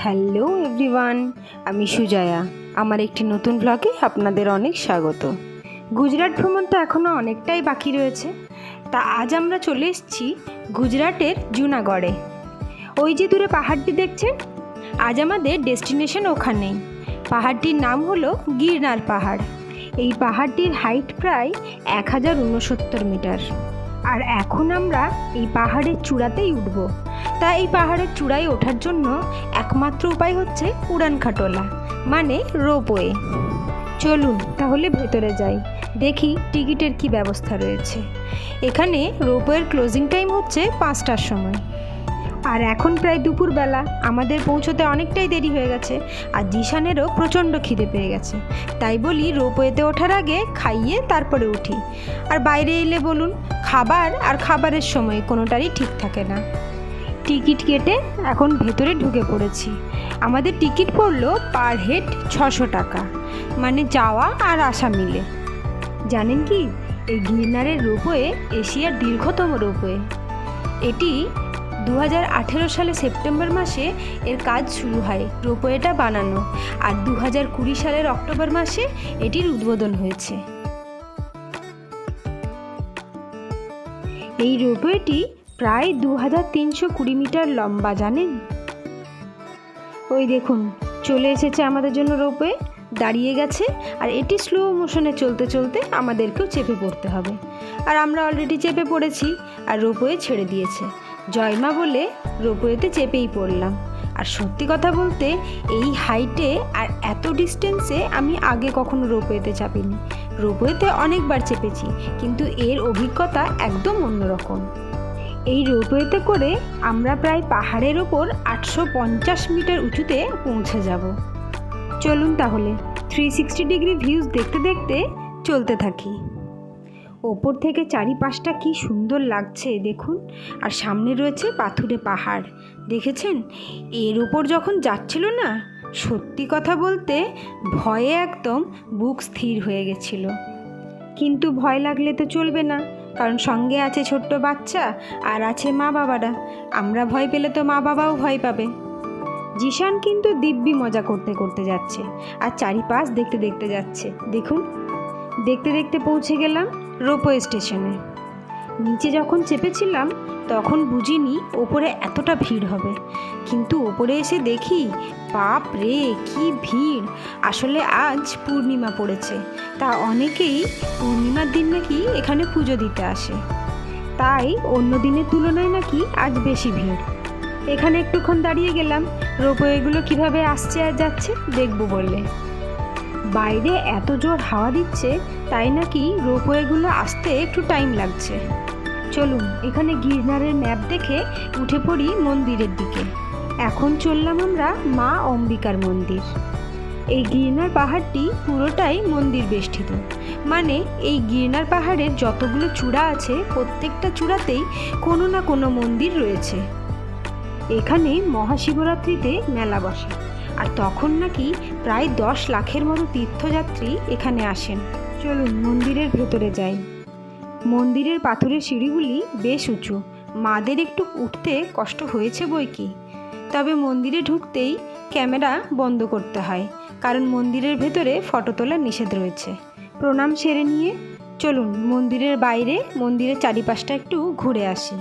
Hello everyone, আমি সুজয়া। আমার একটি নতুন ব্লগে আপনাদের অনেক স্বাগত। গুজরাট ভ্রমণ তো এখনও অনেকটাই বাকি রয়েছে। তা আজ আমরা চলে এসেছি গুজরাটের জুনাগড়ে। ওই যে দূরে পাহাড়টি দেখছেন? আজ আমাদের ডেস্টিনেশন ওখানেই। পাহাড়টির নাম হলো গিরনার পাহাড়। এই পাহাড়টির হাইট প্রায় এক হাজার উনসত্তর মিটার। আর এখন আমরা এই পাহাড়ের চূড়াতেই উঠব। তা এই পাহাড়ের চূড়ায় ওঠার জন্য একমাত্র উপায় হচ্ছে উড়ান খাটোলা মানে রোপওয়ে। চলুন তাহলে ভেতরে যাই, দেখি টিকিটের কি ব্যবস্থা রয়েছে। এখানে রোপওয়ের ক্লোজিং টাইম হচ্ছে পাঁচটার সময়। আর এখন প্রায় দুপুরবেলা, আমাদের পৌঁছতে অনেকটাই দেরি হয়ে গেছে, আর জিশানেরও প্রচণ্ড খিদে পেয়ে গেছে। তাই বলি রোপওয়েতে ওঠার আগে খাইয়ে তারপরে উঠি। আর বাইরে এলে বলুন, খাবার আর খাবারের সময় কোনোটারই ঠিক থাকে না। টিকিট কেটে এখন ভেতরে ঢুকে পড়েছি। আমাদের টিকিট পড়ল পার হেড ছশো টাকা মানে যাওয়া আর আসা মিলে। জানেন কি, এই গিরনারের রোপওয়ে এশিয়ার দীর্ঘতম রোপওয়ে। এটি দু হাজার আঠেরো সালে সেপ্টেম্বর মাসে এর কাজ শুরু হয় রোপওয়েটা বানানো আর দু কুড়ি সালের অক্টোবর মাসে এটির উদ্বোধন হয়েছে। এই রোপওয়েটি প্রায় দু হাজার তিনশো কুড়ি মিটার লম্বা জানেন ওই দেখুন, চলে এসেছে আমাদের জন্য রোপওয়ে, দাঁড়িয়ে গেছে, আর এটি স্লো মোশনে চলতে চলতে আমাদেরকেও চেপে পড়তে হবে। আর আমরা অলরেডি চেপে পড়েছি, আর রোপওয়ে ছেড়ে দিয়েছে। জয়মা বলে রোপওয়েতে চেপেই পড়লাম। আর সত্যি কথা বলতে, এই হাইটে আর এত ডিস্টেন্সে আমি আগে কখনো রোপওয়েতে চাপিনি। রোপওয়েতে অনেকবার চেপেছি, কিন্তু এর অভিজ্ঞতা একদম অন্যরকম। এই রোপওয়েতে করে আমরা প্রায় পাহাড়ের ওপর আটশো পঞ্চাশ মিটার উঁচুতে পৌঁছে যাব। চলুন তাহলে থ্রি সিক্সটি ডিগ্রি ভিউজ দেখতে দেখতে চলতে থাকি। ওপর থেকে চারিপাশটা কি সুন্দর লাগছে দেখুন, আর সামনে রয়েছে পাথুরে পাহাড়। দেখেছেন? এর ওপর যখন যাচ্ছিল না, সত্যি কথা বলতে ভয়ে একদম বুক স্থির হয়ে গেছিল। কিন্তু ভয় লাগলে তো চলবে না। কারণ সঙ্গে আছে ছোট্ট বাচ্চা আর আছে মা বাবারা। আমরা ভয় পেলে তো মা বাবাও ভয় পাবে। জিশান কিন্তু দিব্যি মজা করতে করতে যাচ্ছে আর চারিপাশ দেখতে দেখতে যাচ্ছে। দেখুন, দেখতে দেখতে পৌঁছে গেলাম রোপওয়ে স্টেশনে। নিচে যখন চেপেছিলাম, তখন বুঝিনি ওপরে এতটা ভিড় হবে। কিন্তু ওপরে এসে দেখি, বাপ রে, কি ভিড়! আসলে আজ পূর্ণিমা পড়েছে। তা অনেকেই পূর্ণিমার দিন নাকি এখানে পুজো দিতে আসে। তাই অন্য দিনের তুলনায় নাকি আজ বেশি ভিড়। এখানে একটুক্ষণ দাঁড়িয়ে গেলাম, রোপওয়েগুলো কীভাবে আসছে আর যাচ্ছে দেখব বললে বাইরে এত জোর হাওয়া দিচ্ছে, তাই নাকি রোপওয়েগুলো আসতে একটু টাইম লাগছে। চলুন, এখানে গির্নারের ম্যাপ দেখে উঠে পড়ি মন্দিরের দিকে। এখন চললাম আমরা মা অম্বিকার মন্দির। এই গিরনার পাহাড়টি পুরোটাই মন্দির বেষ্টিত। মানে এই গির্নার পাহাড়ের যতগুলো চূড়া আছে, প্রত্যেকটা চূড়াতেই কোনো না কোনো মন্দির রয়েছে। এখানে মহাশিবরাত্রিতে মেলা বসে। আর তখন নাকি প্রায় দশ লাখের মতো তীর্থযাত্রী এখানে আসেন। চলুন, মন্দিরের ভেতরে যাই। মন্দিরের পাথরের সিঁড়িগুলি বেশ উঁচু। মাদের একটু উঠতে কষ্ট হয়েছে বই কি? তবে মন্দিরে ঢুকতেই ক্যামেরা বন্ধ করতে হয়, কারণ মন্দিরের ভেতরে ফটো তোলার নিষেধ রয়েছে। প্রণাম সেরে নিয়ে চলুন মন্দিরের বাইরে, মন্দিরের চারিপাশটা একটু ঘুরে আসি।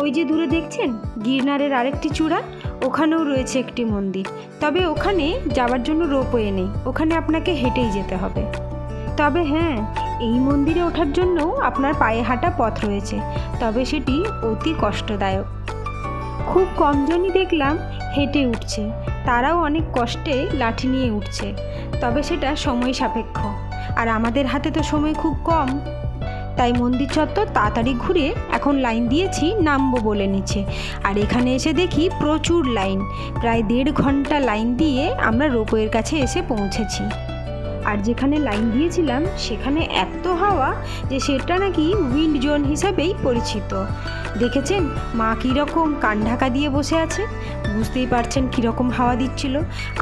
ওই যে দূরে দেখছেন? গিরনারের আরেকটি চূড়া? ওখানেও রয়েছে একটি মন্দির। তবে ওখানে যাওয়ার জন্য রোপওয়ে নেই ওখানে আপনাকে হেঁটেই যেতে হবে। তবে হ্যাঁ এই মন্দিরে ওঠার জন্যও আপনার পায়ে হাঁটা পথ রয়েছে, তবে সেটি অতি কষ্টদায়ক। খুব কমজনই দেখলাম হেঁটে উঠছে, তারাও অনেক কষ্টে লাঠি নিয়ে উঠছে, তবে সেটা সময় সাপেক্ষ। আর আমাদের হাতে তো সময় খুব কম। তাই মন্দির চত্বর তাড়াতাড়ি ঘুরে এখন লাইন দিয়েছি, নামবো বলে নিচ্ছে। আর এখানে এসে দেখি প্রচুর লাইন। প্রায় দেড় ঘণ্টা লাইন দিয়ে আমরা রোপওয়ের কাছে এসে পৌঁছেছি। আর যেখানে লাইন দিয়েছিলাম, সেখানে এত হাওয়া যে সেটা নাকি উইন্ড জোন হিসাবেই পরিচিত। দেখেছেন মা কীরকম কান ঢাকা দিয়ে বসে আছে? বুঝতেই পারছেন কীরকম হাওয়া দিচ্ছিল।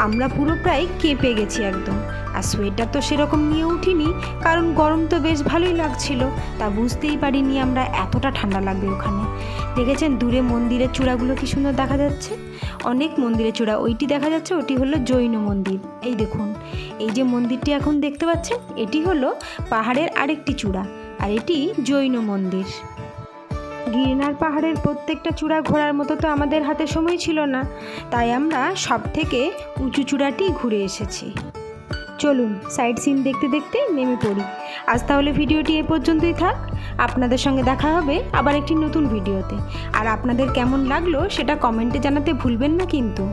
আমরা পুরো প্রায় কেঁপে গেছি একদম। আর সোয়েটার তো সেরকম নিয়ে উঠিনি, কারণ গরম তো বেশ ভালোই লাগছিল। তা বুঝতেই পারিনি আমরা এতটা ঠান্ডা লাগবে ওখানে। দেখেছেন দূরে মন্দিরের চূড়াগুলো কি সুন্দর দেখা যাচ্ছে? অনেক মন্দিরের চূড়া। ওইটি দেখা যাচ্ছে, ওটি হলো জৈন মন্দির। এই দেখুন, এই যে মন্দিরটি এখন দেখতে পাচ্ছেন, এটি হলো পাহাড়ের আরেকটি চূড়া, আর এটি জৈন মন্দির। গিরনার পাহাড়ের প্রত্যেকটা চূড়া ঘোরার মতো তো আমাদের হাতে সময় ছিল না, তাই আমরা সব থেকে উঁচু চূড়াটি ঘুরে এসেছি। চলুন সাইড সিন দেখতে দেখতে নেমে পড়ি। আজ তাহলে ভিডিওটি এ পর্যন্তই থাক। আপনাদের সঙ্গে দেখা হবে আবার একটি নতুন ভিডিওতে। আর আপনাদের কেমন লাগল সেটা কমেন্টে জানাতে ভুলবেন না কিন্তু।